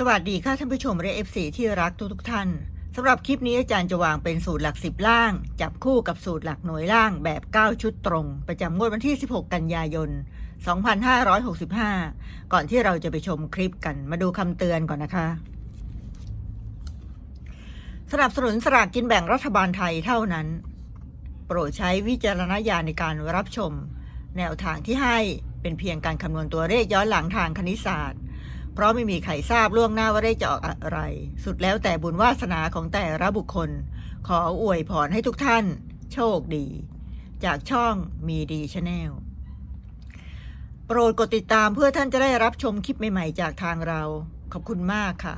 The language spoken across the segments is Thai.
สวัสดีค่ะท่านผู้ชมและเอฟซีที่รักทุกทุกท่านสำหรับคลิปนี้อาจารย์จะวางเป็นสูตรหลักสิบล่าง จับคู่กับสูตรหลักหน่วยล่างแบบ 9 ชุดตรง ประจำงวดวันที่ 16 กันยายน 2565 ก่อนที่เราจะไปชมคลิปกันมาดูคำเตือนก่อนนะคะ สนับสนุนสลากกินแบ่งรัฐบาลไทยเท่านั้น โปรดใช้วิจารณญาณในการรับชม แนวทางที่ให้เป็นเพียงการคำนวณตัวเลขย้อนหลังทางคณิตศาสตร์ เพราะไม่มีใครทราบล่วงหน้าว่าเลขจะออกอะไร สุดแล้วแต่บุญวาสนาของแต่ละบุคคล ขออวยพรให้ทุกท่าน โชคดี จากช่องมีดีชาแนลโปรดกดติดตามเพื่อท่านจะได้รับชมคลิปใหม่ๆ จากทางเรา ขอบคุณมากค่ะ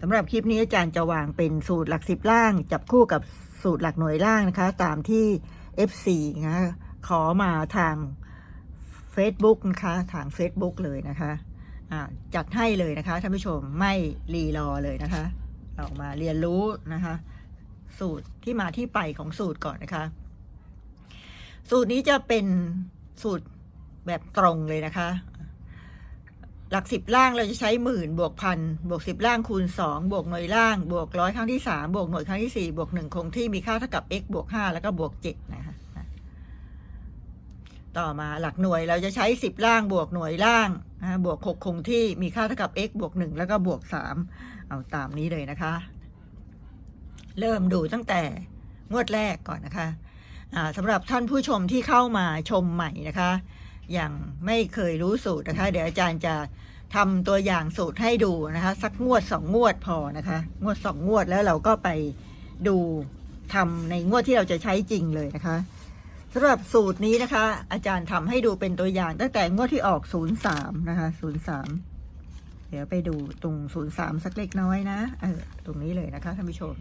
สำหรับคลิปนี้อาจารย์จะวางเป็นสูตรหลักสิบล่าง จับคู่กับสูตรหลักหน่วยล่างนะคะ ตามที่ FC นะคะขอมาทาง Facebook นะคะ ทาง Facebook เลยนะคะ จัดให้เลยนะคะท่านผู้ชมไม่รีรอเลยนะคะ เรามาเรียนรู้นะคะ สูตรที่มาที่ไปของสูตรก่อนนะคะ สูตรนี้จะเป็นสูตรแบบตรงเลยนะคะ หลักสิบล่างเราจะใช้หมื่นบวกพันบวกสิบล่างคูณสองบวกหน่วยล่าง บวกร้อยครั้งที่สามบวกหน่วยครั้งที่สี่บวกหนึ่งคงที่มีค่าเท่ากับ x บวกห้าแล้วก็บวกเจ็ดนะคะ ต่อมาหลักหน่วยเราจะใช้สิบล่างบวกหน่วยล่างนะบวกหกคงที่มีค่าเท่ากับ x บวกหนึ่งแล้วก็บวกสามเอาตามนี้เลยนะคะ เริ่มดูตั้งแต่งวดแรกก่อนนะคะสำหรับท่านผู้ชมที่เข้ามาชมใหม่นะคะย่างไม่เคยรู้สูตรนะคะ เดี๋ยวอาจารย์จะทำตัวอย่างสูตรให้ดูนะคะ สักงวดสองงวดพอนะคะ งวดสองงวดแล้วเราก็ไปดูทำในงวดที่เราจะใช้จริงเลยนะคะ สำหรับสูตรนี้นะคะ อาจารย์ทำให้ดูเป็นตัวอย่าง ตั้งแต่งวดที่ออก 03 นะคะ 03 เดี๋ยวไปดูตรง 03 สักเล็กน้อยนะเออตรงนี้เลยนะคะท่านผู้ชม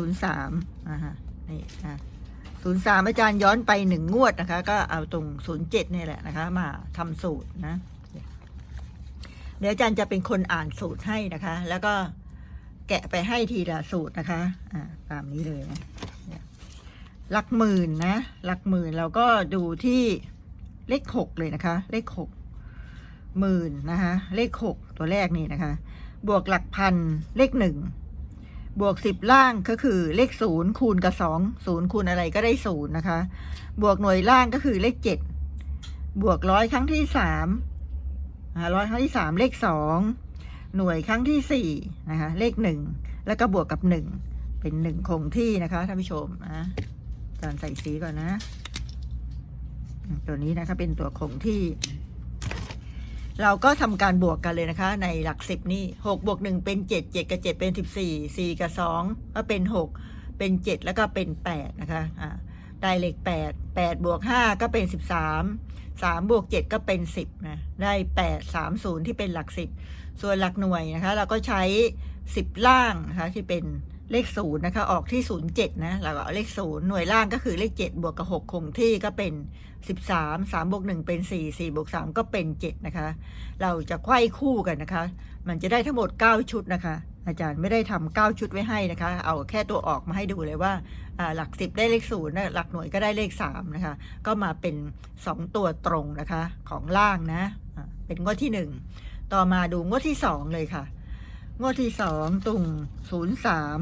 03อ่าฮะนี่นะ03 อาจารย์ย้อนไปหนึ่งงวดนะคะ ก็เอาตรง 07นี่แหละนะคะ มาทำสูตรนะเดี๋ยวอาจารย์จะเป็นคนอ่านสูตรให้นะคะ แล้วก็แกะไปให้ทีละสูตรนะคะ อ่าตามนี้เลยนะ หลักหมื่นนะ หลักหมื่นเราก็ดูที่เลขหกเลยนะคะ เลขหกหมื่นนะคะเลขหกตัวแรกนี่นะคะ บวกหลักพันเลขหนึ่งบวกสิบล่างก็คือเลขศูนย์คูณกับสองศูนย์คูณอะไรก็ได้ศูนย์นะคะ บวกหน่วยล่างก็คือเลขเจ็ดบวกร้อยครั้งที่สามร้อยครั้งที่สามเลขสองหน่วยครั้งที่สี่นะคะเลขหนึ่งแล้วก็บวกกับหนึ่งเป็นหนึ่งคงที่นะคะท่านผู้ชมอะ การใส่สีก่อนนะ ตัวนี้นะคะเป็นตัวคงที่ เราก็ทำการบวกกันเลยนะคะ ในหลักสิบนี่หกบวกหนึ่งเป็นเจ็ดเจ็ดกับเจ็ดเป็นสิบสี่สี่กับสองก็เป็นหกเป็นเจ็ดแล้วก็เป็นแปดนะคะอ่าได้เลขแปดแปดบวกห้าก็เป็นสิบสามสามบวกเจ็ดก็เป็นสิบนะได้แปดสามศูนย์ที่เป็นหลักสิบส่วนหลักหน่วยนะคะ เราก็ใช้สิบล่างนะคะที่เป็น เลขศูนย์นะคะออกที่ศูนย์เจ็ดนะแล้วก็เอาเลขศูนย์หน่วยล่างก็คือเลขเจ็ดบวกกับหกคงที่ก็เป็นสิบสามสามบวกหนึ่งเป็นสี่สี่บวกสามก็เป็นเจ็ดนะคะ เราจะไขว้คู่กันนะคะ มันจะได้ทั้งหมดเก้าชุดนะคะ อาจารย์ไม่ได้ทำเก้าชุดไว้ให้นะคะ เอาแค่ตัวออกมาให้ดูเลยว่าหลักสิบได้เลขศูนย์หลักหน่วยก็ได้เลขสามนะคะ ก็มาเป็นสองตัวตรงนะคะของล่างนะเป็นงวดที่หนึ่งต่อมาดูงวดที่สองเลยค่ะงวดที่สองตรงศูนย์สาม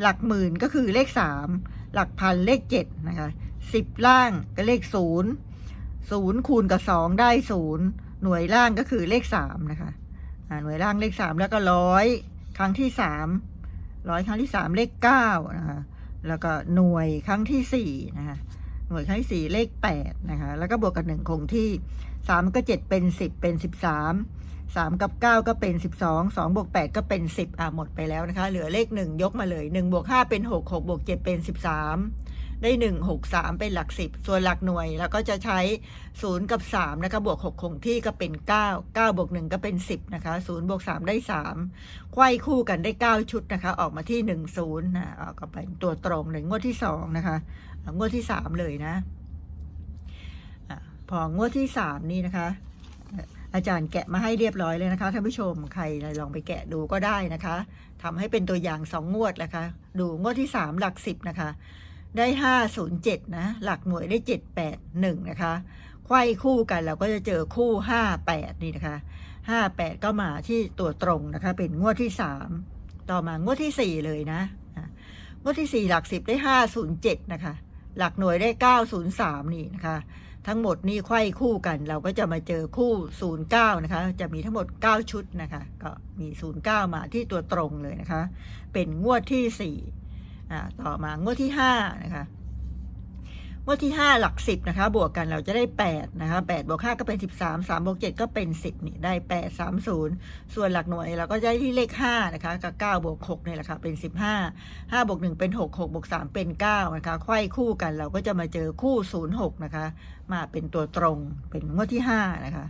หลักหมื่นก็คือเลขสามหลักพันเลขเจ็ดนะคะสิบล่างก็เลขศูนย์ศูนย์คูณกับสองได้ศูนย์หน่วยล่างก็คือเลขสามนะคะหน่วยล่างเลขสามแล้วก็ร้อยครั้งที่สามร้อยครั้งที่สามเลขเก้านะคะแล้วก็หน่วยครั้งที่สี่นะคะ หน่วยครั้สี่เลขแปดนะคะ แล้วก็บวกกับหนึ่งคงที่สามก็เจ็ดเป็นสิบเป็นสิบสามสามกับเก้าก็เป็นสิบสองสองบวกแปดก็เป็นสิบอะหมดไปแล้วนะคะ เหลือเลขหนึ่งยกมาเลยหนึ่งบวกห้าเป็นหกหกบวกเจ็ดเป็นสิบสามได้หนึ่งหกสามเป็นหลักสิบส่วนหลักหน่วยแล้วก็จะใช้ศูนย์กับสามนะคะบวกหกคงที่ก็เป็นเก้าเก้าบวกหนึ่งก็เป็นสิบนะคะศูนย์บวกสามได้สามไขว้คู่กันได้เก้าชุดนะคะ ออกมาที่หนึ่งศูนย์นะออกก็เป็นตัวตรงหนึ่งงวดที่สองนะคะ งวดที่สามเลยนะอะพองวดที่สามนี่นะคะ อาจารย์แกะมาให้เรียบร้อยเลยนะคะท่านผู้ชมใครลองไปแกะดูก็ได้นะคะทำให้เป็นตัวอย่างสองงวดนะคะ ดูงวดที่สามหลักสิบนะคะ ได้ห้าศูนย์เจ็ดนะ หลักหน่วยได้เจ็ดแปดหนึ่งนะคะไขว้คู่กันเราก็จะเจอคู่ห้าแปดนี่นะคะห้าแปดก็มาที่ตัวตรงนะคะ เป็นงวดที่สามต่อมางวดที่สี่เลยนะงวดที่สี่หลักสิบได้ห้าศูนย์เจ็ดนะคะ หลักหน่วยได้ 903 นี่นะคะ ทั้งหมดนี่ไขว้คู่กัน เราก็จะมาเจอคู่ 09 นะคะ จะมีทั้งหมด 9 ชุดนะคะ ก็มี 09 มาที่ตัวตรงเลยนะคะ เป็นงวดที่4อ่าต่อมางวดที่5นะคะ งวดที่ 5 หลัก 10 นะคะ บวกกันเราจะได้ 8 นะคะ8บวก5ก็เป็น 13 3บวก7ก็เป็น 10 นี่ได้ 8 3 0 ส่วนหลักหน่วยเราก็ได้ที่เลข 5 นะคะกับ9บวก6เนี่ยแหละค่ะเป็น 15 5บวก1เป็น 6 6บวก3เป็น 9 นะคะไขว้คู่กันเราก็จะมาเจอคู่ 06 นะคะ มาเป็นตัวตรงเป็นงวดที่ 5 นะคะ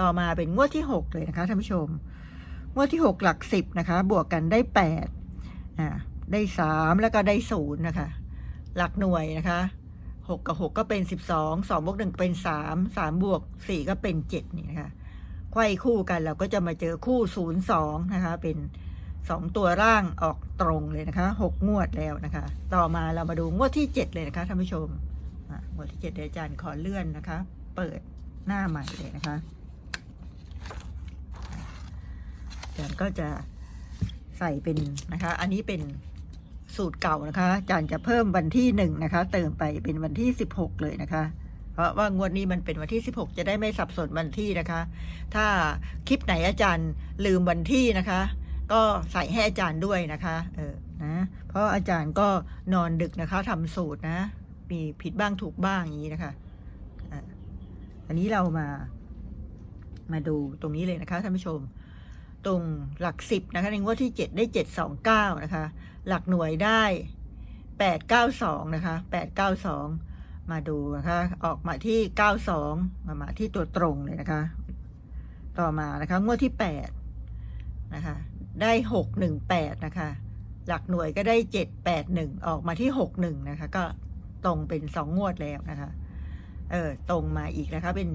ต่อมาเป็นงวดที่ 6 เลยนะคะท่านผู้ชม งวดที่ 6 หลัก 10 นะคะ บวกกันได้ 8 อ่าได้ 3 แล้วก็ได้ 0 นะคะ หลักหน่วยนะคะ 6กับ6ก็เป็น12 2บวก1เป็น3 3บวก4ก็เป็น7นี่นะคะไขว้คู่กันเราก็จะมาเจอคู่02นะคะ เป็น2ตัวร่างออกตรงเลยนะคะ6งวดแล้วนะคะ ต่อมาเรามาดูงวดที่7เลยนะคะท่านผู้ชมงวดที่7เดี๋ยวอาจารย์ขอเลื่อนนะคะ เปิดหน้าใหม่เลยนะคะอาจารย์ก็จะใส่เป็นนะคะ อันนี้เป็น สูตรเก่านะคะอาจารย์จะเพิ่มวันที่หนึ่งนะคะ เติมไปเป็นวันที่สิบหกเลยนะคะ เพราะว่างวดนี้มันเป็นวันที่สิบหกจะได้ไม่สับสนวันที่นะคะ ถ้าคลิปไหนอาจารย์ลืมวันที่นะคะ ก็ใส่ให้อาจารย์ด้วยนะคะ เออนะเพราะอาจารย์ก็นอนดึกนะคะทำสูตรนะ มีผิดบ้างถูกบ้างอย่างนี้นะคะอะอันนี้เรามา มาดูตรงนี้เลยนะคะท่านผู้ชม ตรงหลักสิบนะคะในงวดที่เจ็ดได้เจ็ดสองเก้านะคะ หลักหน่วยได้แปดเก้าสองนะคะแปดเก้าสองมาดูนะคะ ออกมาที่เก้าสองมามาที่ตัวตรงเลยนะคะ ต่อมานะคะ งวดที่แปดนะคะ ได้หกหนึ่งแปดนะคะ หลักหน่วยก็ได้เจ็ดแปดหนึ่งออกมาที่หกหนึ่งนะคะ ก็ตรงเป็นสองงวดแล้วนะคะ เออตรงมาอีกนะคะ เป็น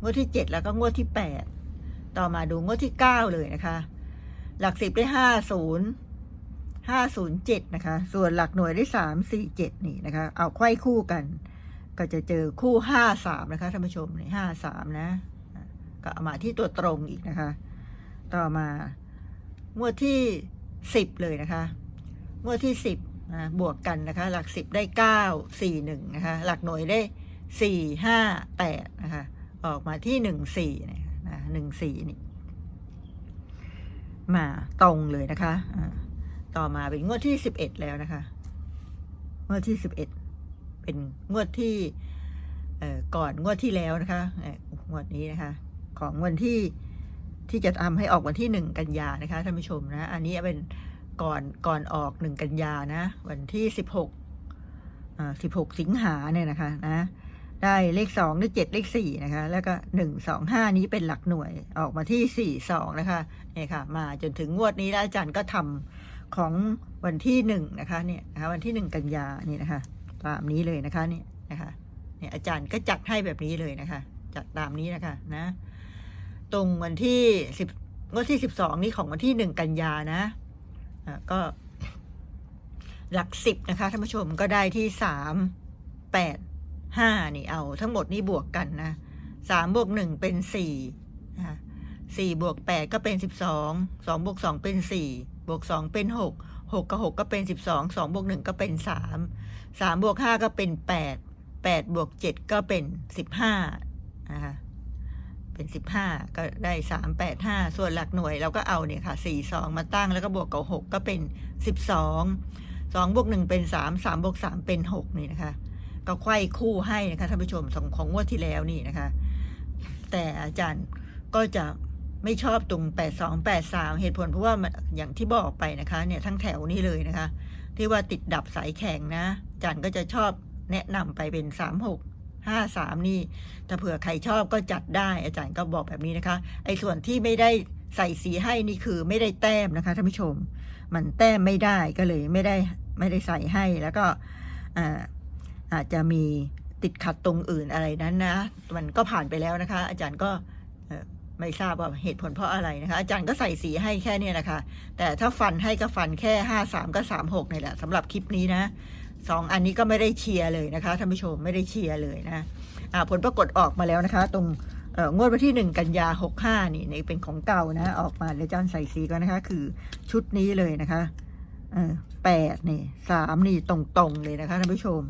งวดที่เจ็ดแล้วก็งวดที่แปด ต่อมาดูงวดที่เก้าเลยนะคะ หลักสิบได้ห้าศูนย์ห้าศูนย์เจ็ดนะคะ ส่วนหลักหน่วยได้สามสี่เจ็ดนี่นะคะ เอาไขว้คู่กัน ก็จะเจอคู่ห้าสามนะคะท่านผู้ชมนี่ห้าสามนะ ก็เอามาที่ตัวตรงอีกนะคะ ต่อมางวดที่สิบเลยนะคะงวดที่สิบนะบวกกันนะคะ หลักสิบได้เก้าสี่หนึ่งนะคะ หลักหน่วยได้สี่ห้าแปดนะคะ ออกมาที่หนึ่งสี่นะหนึ่งสี่นี่ มาตรงเลยนะคะต่อมาเป็นงวดที่สิบเอ็ดแล้วนะคะ งวดที่สิบเอ็ดเป็นงวดที่ก่อนงวดที่แล้วนะคะงวดนี้นะคะ ของวันที่ที่จะทำให้ออกวันที่หนึ่งกันยานะคะท่านผู้ชมนะ อันนี้เป็นก่อนก่อนออกหนึ่งกันยานะ วันที่สิบหกสิบหกสิงหาเนี่ยนะคะนะ ได้เลขสองได้เจ็ดเลขสี่นะคะ แล้วก็หนึ่งสองห้านี้เป็นหลักหน่วยออกมาที่สี่สองนะคะเนี่ยค่ะ มาจนถึงงวดนี้แล้วอาจารย์ก็ทำของวันที่หนึ่งนะคะเนี่ยนะคะวันที่หนึ่งกันยานี่นะคะตามนี้เลยนะคะนี่นะคะเนี่ยอาจารย์ก็จัดให้แบบนี้เลยนะคะจัดตามนี้นะคะนะตรงวันที่สิบงวดที่สิบสองนี้ของวันที่หนึ่งกันยานะะก็หลักสิบนะคะท่านผู้ชมก็ได้ที่สามแปด ห้านี่เอาทั้งหมดนี่บวกกันนะสามบวกหนึ่งเป็นสี่นะสี่บวกแปดก็เป็นสิบสองสองบวกสองเป็นสี่บวกสองเป็นหกหกกับหกก็เป็นสิบสองสองบวกหนึ่งก็เป็นสามสามบวกห้าก็เป็นแปดแปดบวกเจ็ดก็เป็นสิบห้านะคะเป็นสิบห้าก็ได้สามแปดห้าส่วนหลักหน่วยเราก็เอาเนี่ยค่ะสี่สองมาตั้งแล้วก็บวกกับหกก็เป็นสิบสองสองบวกหนึ่งเป็นสามสามบวกสามเป็นหกนี่นะคะ ก็ไขว้คู่ให้นะคะท่านผู้ชมของของงวดที่แล้วนี่นะคะ แต่อาจารย์ก็จะไม่ชอบตรงแปดสองแปดสามเหตุผลเพราะว่าอย่างที่บอกไปนะคะเนี่ยทั้งแถวนี้เลยนะคะ ที่ว่าติดดับสายแข็งนะอาจารย์ก็จะชอบแนะนำไปเป็นสามหกห้าสามนี่ถ้าเผื่อใครชอบก็จัดได้ อาจารย์ก็บอกแบบนี้นะคะ ไอ้ส่วนที่ไม่ได้ใส่สีให้นี่คือไม่ได้แต้มนะคะท่านผู้ชม มันแต้มไม่ได้ก็เลยไม่ได้ไม่ได้ใส่ให้แล้วก็ อาจจะมีติดขัดตรงอื่นอะไรนั้นนะ มันก็ผ่านไปแล้วนะคะ อาจารย์ก็ไม่ทราบว่าเหตุผลเพราะอะไรนะคะ อาจารย์ก็ใส่สีให้แค่นี้นะคะ แต่ถ้าฟันให้ก็ฟันแค่ห้าสามก็สามหกนี่แหละสำหรับคลิปนี้นะสองอันนี้ก็ไม่ได้เชียร์เลยนะคะท่านผู้ชมไม่ได้เชียร์เลยนะอ่าผลปรากฏออกมาแล้วนะคะ ตรงงวดวันที่หนึ่งกันยาหกห้านี่นี่เป็นของเก่านะ ออกมาเดี๋ยอาจารย์ใส่สีก่อนนะคะ คือชุดนี้เลยนะคะแปดนี่สามนี่ตรงๆเลยนะคะท่านผู้ชม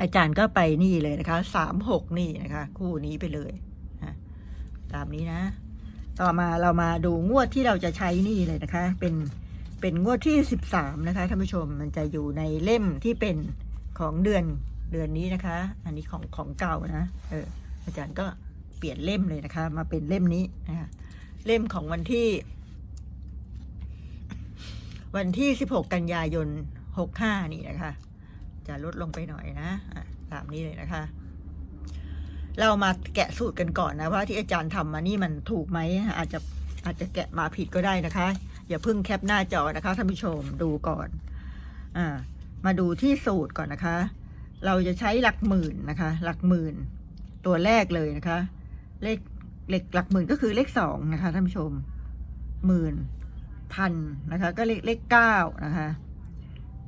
อาจารย์ก็ไปนี่เลยนะคะสามหกนี่นะคะ คู่นี้ไปเลยนะตามนี้นะ ต่อมาเรามาดูงวดที่เราจะใช้นี่เลยนะคะ เป็นเป็นงวดที่สิบสามนะคะท่านผู้ชมมันจะอยู่ในเล่มที่เป็นของเดือนเดือนนี้นะคะ อันนี้ของของเก่านะเอออาจารย์ก็เปลี่ยนเล่มเลยนะคะ มาเป็นเล่มนี้นะคะเล่มของวันที่ วันที่สิบหกกันยายนหกห้านี่นะคะ จะลดลงไปหน่อยนะตามนี้เลยนะคะ เรามาแกะสูตรกันก่อนนะว่าที่อาจารย์ทำมานี่มันถูกไหมอาจจะอาจจะแกะมาผิดก็ได้นะคะ อย่าเพิ่งแคปหน้าจอนะคะท่านผู้ชมดูก่อนอ่ามาดูที่สูตรก่อนนะคะ เราจะใช้หลักหมื่นนะคะ หลักหมื่น ตัวแรกเลยนะคะ เลขเลขหลักหมื่นก็คือเลขสองนะคะท่านผู้ชมหมื่นพันนะคะ ก็เลขเลขเก้านะคะ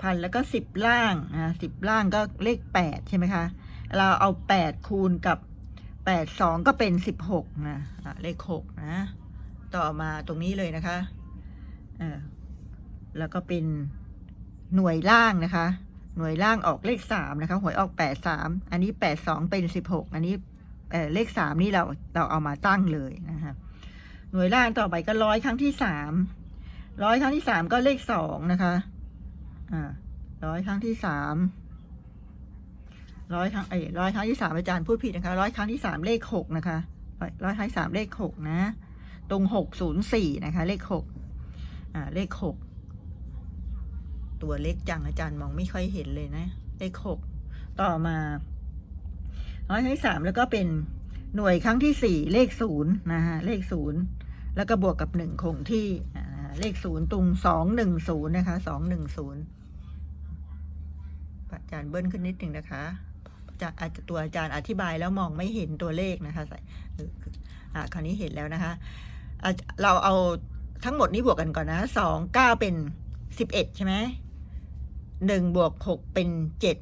พันแล้วก็สิบล่างนะสิบล่างก็เลขแปดใช่ไหมคะ เราเอาแปดคูณกับแปดสองก็เป็นสิบหกนะะเลขหกนะ ต่อมาตรงนี้เลยนะคะเออแล้วก็เป็นหน่วยล่างนะคะ หน่วยล่างออกเลขสามนะคะ หวยออกแปดสามอันนี้แปดสองเป็นสิบหกอันนี้เออเลขสามนี่เราเราเอามาตั้งเลยนะคะหน่วยล่างต่อไปก็ร้อยครั้งที่สามร้อยครั้งที่สามก็เลขสองนะคะ อ่าร้อยครั้งที่สามร้อยครั้งเอ้ร้อยครั้งที่สามอาจารย์พูดผิดนะคะร้อยครั้งที่สามเลขหกนะคะร้อยครั้งที่สามเลขหกนะ ตรงหกศูนย์สี่นะคะ เลขหกอ่าเลขหกตัวเล็กจังอาจารย์มองไม่ค่อยเห็นเลยนะเลขหกต่อมาร้อยครั้งที่สามแล้วก็เป็นหน่วยครั้งที่สี่เลขศูนย์นะฮะเลขศูนย์แล้วก็บวกกับหนึ่งคงที่อ่า เลขศูนย์ตรงสองหนึ่งศูนย์นะคะสองหนึ่งศูนย์อาจารย์เบิ้ลขึ้นนิดหนึ่งนะคะอาจารย์อาจจะตัวอาจารย์อธิบายแล้วมองไม่เห็นตัวเลขนะคะใส่อ่าคราวนี้เห็นแล้วนะคะอะเราเอาทั้งหมดนี้บวกกันก่อนนะสองเก้าเป็นสิบเอ็ดใช่ไหมหนึ่งบวกหกเป็นเจ็ด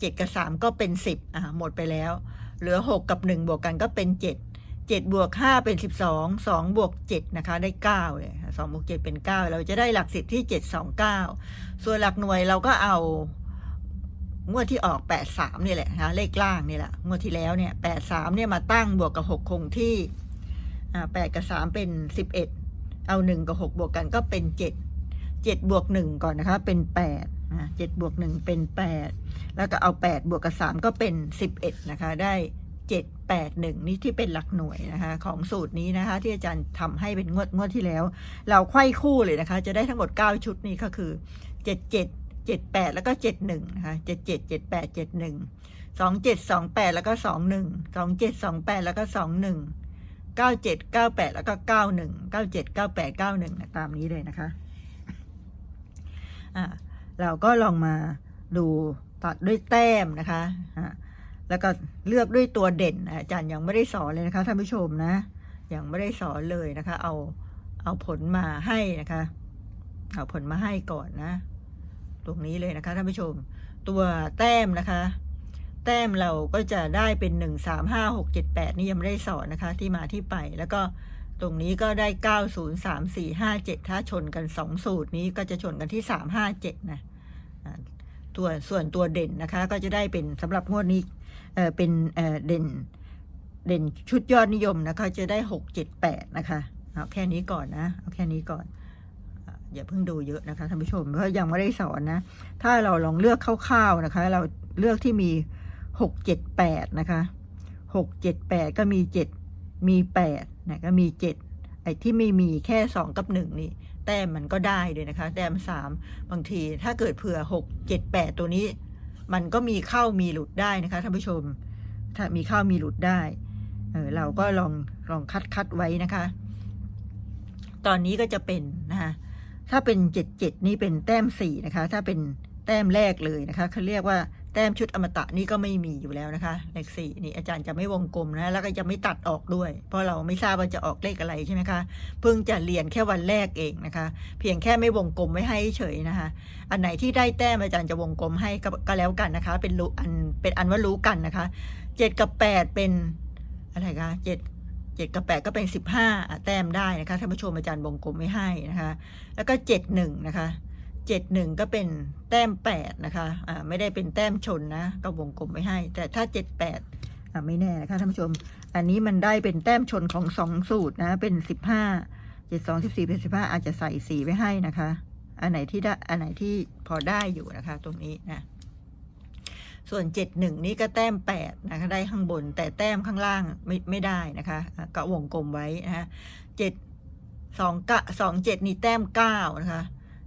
เจ็ดกับสามก็เป็นสิบอ่าหมดไปแล้ว เหลือหกกับหนึ่งบวกกันก็เป็นเจ็ด เจ็ดบวกห้าเป็นสิบสองสองบวกเจ็ดนะคะได้เก้าเลยสองบวกเจ็ดเป็นเก้าเราจะได้หลักสิบที่เจ็ดสองเก้าส่วนหลักหน่วยเราก็เอางวดที่ออกแปดสามนี่แหละนะคะเลขล่างนี่แหละงวดที่แล้วเนี่ยแปดสามเนี่ยมาตั้งบวกกับหกคงที่อ่าแปดกับสามเป็นสิบเอ็ดเอาหนึ่งกับหกบวกกันก็เป็นเจ็ดเจ็ดบวกหนึ่งก่อนนะคะ เป็นแปดเจ็ดบวกหนึ่งเป็นแปดแล้วก็เอาแปดบวกกับสามก็เป็นสิบเอ็ดนะคะได้ เจ็ดแปดหนึ่งนี่ที่เป็นหลักหน่วยนะคะ ของสูตรนี้นะคะ ที่อาจารย์ทำให้เป็นงวดงวดที่แล้ว เราไขว้คู่เลยนะคะ จะได้ทั้งหมดเก้าชุดนี้ก็คือเจ็ดเจ็ดเจ็ดแปดแล้วก็เจ็ดหนึ่งนะคะเจ็ดเจ็ดเจ็ดแปดเจ็ดหนึ่งสองเจ็ดสองแปดแล้วก็สองหนึ่งสองเจ็ดสองแปดแล้วก็สองหนึ่งเก้าเจ็ดเก้าแปดแล้วก็เก้าหนึ่งเก้าเจ็ดเก้าแปดเก้าหนึ่งตามนี้เลยนะคะอ่าเราก็ลองมาดูตัดด้วยแต้มนะคะอ่า แล้วก็เลือกด้วยตัวเด่นอาจารย์ยังไม่ได้สอนเลยนะคะท่านผู้ชมนะยังไม่ได้สอนเลยนะคะ เอาเอาผลมาให้นะคะ เอาผลมาให้ก่อนนะ ตรงนี้เลยนะคะท่านผู้ชม ตัวแต้มนะคะ แต้มเราก็จะได้เป็นหนึ่งสามห้าหกเจ็ดแปดนี่ยังไม่ได้สอนนะคะ ที่มาที่ไปแล้วก็ตรงนี้ก็ได้เก้าศูนย์สามสี่ห้าเจ็ดถ้าชนกันสองสูตรนี้ก็จะชนกันที่สามห้าเจ็ดนะตัวส่วนตัวเด่นนะคะ ก็จะได้เป็นสำหรับงวดนี้ เออเป็นเออเด่นเด่นชุดยอดนิยมนะคะจะได้หกเจ็ดแปดนะคะเอาแค่นี้ก่อนนะเอาแค่นี้ก่อนอ่าอย่าเพิ่งดูเยอะนะคะท่านผู้ชมเพราะยังไม่ได้สอนนะ ถ้าเราลองเลือกคร่าวๆนะคะ เราเลือกที่มีหกเจ็ดแปดนะคะหกเจ็ดแปดก็มีเจ็ดมีแปดนะก็มีเจ็ดไอ้ที่ไม่มีแค่สองกับหนึ่งนี่แต้มมันก็ได้เลยนะคะ แต้มสามบางทีถ้าเกิดเผื่อหกเจ็ดแปดตัวนี้ มันก็มีเข้ามีหลุดได้นะคะท่านผู้ชม ถ้ามีเข้ามีหลุดได้ เออเราก็ลองลองคัดคัดไว้นะคะ ตอนนี้ก็จะเป็นนะคะถ้าเป็นเจ็ดเจ็ดนี่เป็นแต้มสี่นะคะ ถ้าเป็นแต้มแรกเลยนะคะเขาเรียกว่า แต้มชุดอมตะนี่ก็ไม่มีอยู่แล้วนะคะ เลขสี่นี่อาจารย์จะไม่วงกลมนะแล้วก็จะไม่ตัดออกด้วย เพราะเราไม่ทราบว่าจะออกเลขอะไรใช่ไหมคะเพิ่งจะเรียนแค่วันแรกเองนะคะ เพียงแค่ไม่วงกลมไว้ให้เฉยนะคะ อันไหนที่ได้แต้มอาจารย์จะวงกลมให้ก็ก็แล้วกันนะคะ เป็นรู้อันเป็นอันว่ารู้กันนะคะเจ็ดกับแปดเป็นอะไรคะเจ็ดเจ็ดกับแปดก็เป็นสิบห้าแต้มได้นะคะท่านผู้ชมอาจารย์วงกลมไม่ให้นะคะ แล้วก็เจ็ดหนึ่งนะคะ เจ็ดหนึ่งก็เป็นแต้มแปดนะคะ อ่า ไม่ได้เป็นแต้มชนนะ ก็วงกลมไม่ให้ แต่ถ้าเจ็ดแปดอ่า ไม่แน่นะคะท่านผู้ชม อันนี้มันได้เป็นแต้มชนของสองสูตรนะ เป็นสิบห้าเจ็ดสองสิบสี่เป็นสิบห้าอาจจะใส่สีไว้ให้นะคะ อันไหนที่ได้ อันไหนที่พอได้อยู่นะคะ ตรงนี้นะ ส่วนเจ็ดหนึ่งนี่ก็แต้มแปดนะคะ ได้ข้างบน แต่แต้มข้างล่างไม่ไม่ได้นะคะ ก็วงกลมไว้นะคะเจ็ดสองกะสองเจ็ดนี่แต้มเก้านะคะ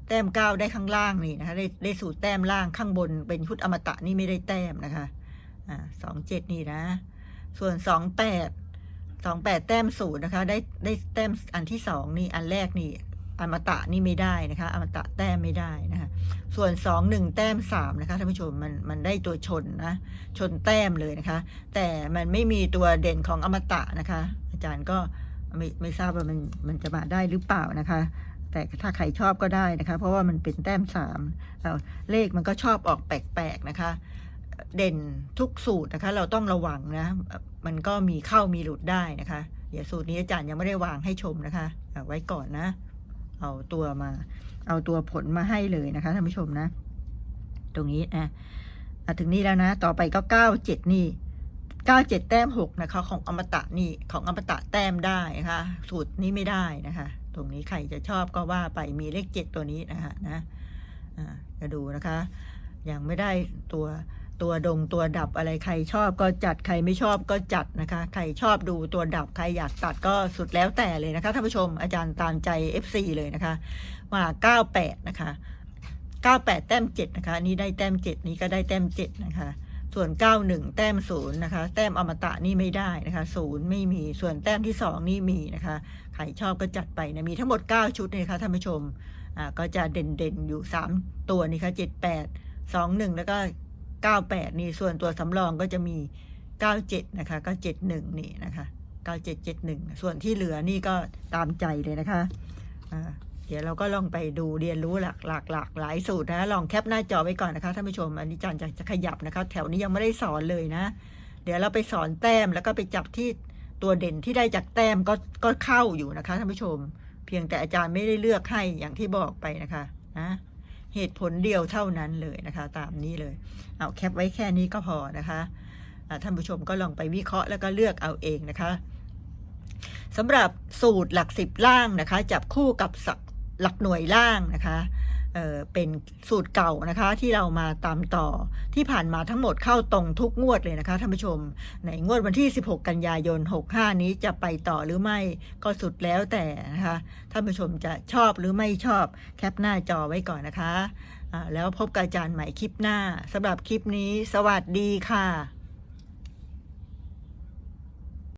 แต้มเก้าได้ข้างล่างนี่นะคะ ได้ได้สูตรแต้มล่างข้างบน เป็นชุดอมตะนี่ไม่ได้แต้มนะคะ อ่าสองเจ็ดนี่นะ ส่วนสองแปดสองแปดแต้มศูนย์นะคะ ได้ได้แต้มอันที่สองนี่อันแรกนี่อมตะนี่ไม่ได้นะคะ อมตะแต้มไม่ได้นะคะ ส่วนสองหนึ่งแต้มสามนะคะท่านผู้ชมมันมันได้ตัวชนนะ ชนแต้มเลยนะคะ แต่มันไม่มีตัวเด่นของอมตะนะคะ อาจารย์ก็ไม่ไม่ทราบว่ามันมันจะมาได้หรือเปล่านะคะ แต่ถ้าใครชอบก็ได้นะคะ เพราะว่ามันเป็นแต้มสามเอาเลขมันก็ชอบออกแปลกๆนะคะ เด่นทุกสูตรนะคะ เราต้องระวังนะ มันก็มีเข้ามีหลุดได้นะคะ เดี๋ยวสูตรนี้อาจารย์ยังไม่ได้วางให้ชมนะคะเอาไว้ก่อนนะ เอาตัวมา เอาตัวผลมาให้เลยนะคะท่านผู้ชมนะ ตรงนี้นะอะถึงนี้แล้วนะ ต่อไปก็เก้าเจ็ดนี่ เก้าเจ็ดแต้มหกนะคะ ของอมตะนี่ของอมตะแต้มได้นะคะ สูตรนี้ไม่ได้นะคะ ตรงนี้ใครจะชอบก็ว่าไปมีเลขเจ็ดตัวนี้นะคะนะอ่าจะดูนะคะ ยังไม่ได้ตัวตัวดงตัวดับอะไรใครชอบก็จัดใครไม่ชอบก็จัดนะคะ ใครชอบดูตัวดับใครอยากตัดก็สุดแล้วแต่เลยนะคะท่านผู้ชมอาจารย์ตามใจ FC เลยนะคะว่า98 นะคะ 98 แต้ม 7 นะคะนนี้ได้แต้ม 7 นี้ก็ได้แต้ม 7 นะคะ ส่วน 91 แต้ม0นะคะ แต้มอมตะนี่ไม่ได้นะคะ0ไม่มี ส่วนแต้มที่ 2 นี่มีนะคะ ใครชอบก็จัดไปนะ มีทั้งหมด 9 ชุดนะคะท่านผู้ชม อ่า ก็จะเด่นๆ อยู่ 3 ตัวนี่ค่ะ78 21 แล้วก็ 98 นี่ ส่วนตัวสำรองก็จะมี 97 นะคะ ก็ 71 นี่นะคะ 9771 ส่วนที่เหลือนี่ก็ตามใจเลยนะคะ อ่า เดี๋ยวเราก็ลองไปดูเรียนรู้หลากหลากหลากหลายสูตรนะลองแคปหน้าจอไว้ก่อนนะคะท่านผู้ชมอันนี้อาจารย์จะจะขยับนะคะ แถวนี้ยังไม่ได้สอนเลยนะ เดี๋ยวเราไปสอนแต้มแล้วก็ไปจับที่ตัวเด่นที่ได้จากแต้มก็ก็เข้าอยู่นะคะท่านผู้ชม เพียงแต่อาจารย์ไม่ได้เลือกให้อย่างที่บอกไปนะคะนะเหตุผลเดียวเท่านั้นเลยนะคะ ตามนี้เลยเอาแคปไว้แค่นี้ก็พอนะคะท่านผู้ชมก็ลองไปวิเคราะห์แล้วก็เลือกเอาเองนะคะสำหรับสูตรหลักสิบล่างนะคะ จับคู่กับสัก หลักหน่วยล่างนะคะเเป็นสูตรเก่านะคะที่เรามาตามต่อที่ผ่านมาทั้งหมดเข้าตรงทุกงวดเลยนะคะท่านผู้ชม ในงวดวันที่ 16 กันยายน 65 นี้จะไปต่อหรือไม่ก็สุดแล้วแต่นะคะท่านผู้ชมจะชอบหรือไม่ชอบแคปหน้าจอไว้ก่อนนะคะ แล้วพบกับอาจารย์ใหม่คลิปหน้าสำหรับคลิปนี้ สวัสดีค่ะ